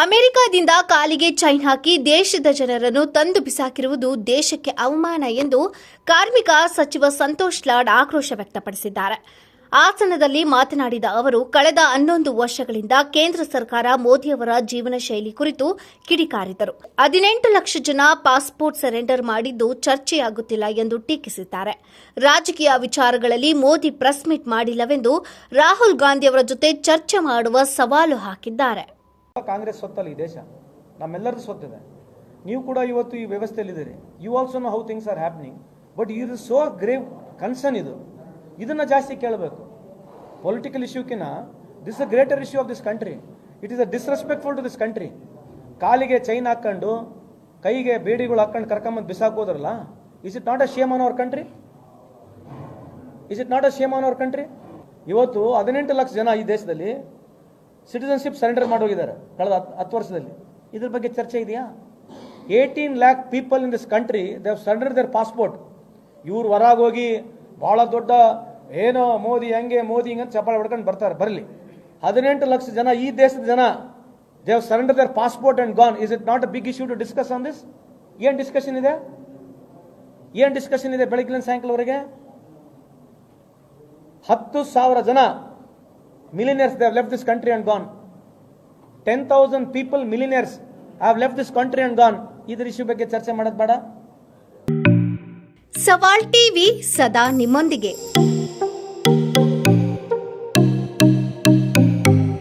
ಅಮೆರಿಕದಿಂದ ಕಾಲಿಗೆ ಚೈನ್ ಹಾಕಿ ದೇಶದ ಜನರನ್ನು ತಂದು ಬಿಸಾಕಿರುವುದು ದೇಶಕ್ಕೆ ಅವಮಾನ ಎಂದು ಕಾರ್ಮಿಕ ಸಚಿವ ಸಂತೋಷ್ ಲಾಡ್ ಆಕ್ರೋಶ ವ್ಯಕ್ತಪಡಿಸಿದ್ದಾರೆ. ಆಸನದಲ್ಲಿ ಮಾತನಾಡಿದ ಅವರು, ಕಳೆದ ಹನ್ನೊಂದು ವರ್ಷಗಳಿಂದ ಕೇಂದ್ರ ಸರ್ಕಾರ ಮೋದಿಯವರ ಜೀವನ ಶೈಲಿ ಕುರಿತು ಕಿಡಿಕಾರಿದರು. ಹದಿನೆಂಟು ಲಕ್ಷ ಜನ ಪಾಸ್ಪೋರ್ಟ್ ಸರೆಂಡರ್ ಮಾಡಿದ್ದು ಚರ್ಚೆಯಾಗುತ್ತಿಲ್ಲ ಎಂದು ಟೀಕಿಸಿದ್ದಾರೆ. ರಾಜಕೀಯ ವಿಚಾರಗಳಲ್ಲಿ ಮೋದಿ ಪ್ರೆಸ್ ಮೀಟ್ ಮಾಡಿಲ್ಲವೆಂದು ರಾಹುಲ್ ಗಾಂಧಿಯವರ ಜೊತೆ ಚರ್ಚೆ ಮಾಡುವ ಸವಾಲು ಹಾಕಿದ್ದಾರೆ. ಕಾಂಗ್ರೆಸ್ ಸ್ವತ್ತಲ್ಲ ಈ ದೇಶ, ನಮ್ಮೆಲ್ಲರದ್ದು ಸ್ವತ್ತಿದೆ ನೀವು ಕೂಡ ಇವತ್ತು ಈ ವ್ಯವಸ್ಥೆಯಲ್ಲಿದ್ದೀರಿ. You also know how things are happening but ಇದು ಸೋ ಗ್ರೇವ್ ಕನ್ಸರ್ನ್ ಇದು. ಇದನ್ನ ಜಾಸ್ತಿ ಕೇಳಬೇಕು. Political ಇಶ್ಯೂಕಿನ this a greater issue of this country it is a disrespectful to this country ಕಾಲಿಗೆ ಚೈನ್ ಹಾಕ್ಕೊಂಡು ಕೈಗೆ ಬೇಡಿಗಳು ಹಾಕೊಂಡು ಕರ್ಕೊಂಬಂದು ಬಿಸಾಕೋದ್ರಲ್ಲ is it not a shame on our country is it not a shame on our country ಇವತ್ತು ಹದಿನೆಂಟು ಲಕ್ಷ ಜನ ಈ ದೇಶದಲ್ಲಿ ಸಿಟಿಸನ್ಶಿಪ್ ಸರೆಂಡರ್ ಮಾಡೋಗಿದ್ದಾರೆ ಕಳೆದ ಹತ್ತು ವರ್ಷದಲ್ಲಿ. ಇದ್ರ ಬಗ್ಗೆ ಚರ್ಚೆ ಇದೆಯಾ? Eighteen lakh people in this country they surrender their passport ಇವ್ರು ಹೊರಗೆ ಹೋಗಿ ಭಾಳ ದೊಡ್ಡ ಏನೋ ಮೋದಿ ಹಂಗೆ, ಮೋದಿ ಹಿಂಗೆ ಚಪ್ಪಾಳೆ ಹೊಡ್ಕೊಂಡು ಬರ್ತಾರೆ, ಬರಲಿ. ಹದಿನೆಂಟು ಲಕ್ಷ ಜನ ಈ ದೇಶದ ಜನ they have surrender their passport and gone is it not a big issue to discuss on this ಏನು ಡಿಸ್ಕಷನ್ ಇದೆ? ಏನು ಡಿಸ್ಕಷನ್ ಇದೆ ಬೆಳಗ್ಗಿನ ಸಾಯಂಕಾಲವರೆಗೆ? ಹತ್ತು ಸಾವಿರ ಜನ millionaires they have left this country and gone 10000 people millionaires have left this country and gone ಇದರ issue ಬಗ್ಗೆ ಚರ್ಚೆ ಮಾಡೋದು ಬೇಡ ಸವಾಲ್ ಟಿವಿ ಸದಾ ನಿಮ್ಮೊಂದಿಗೆ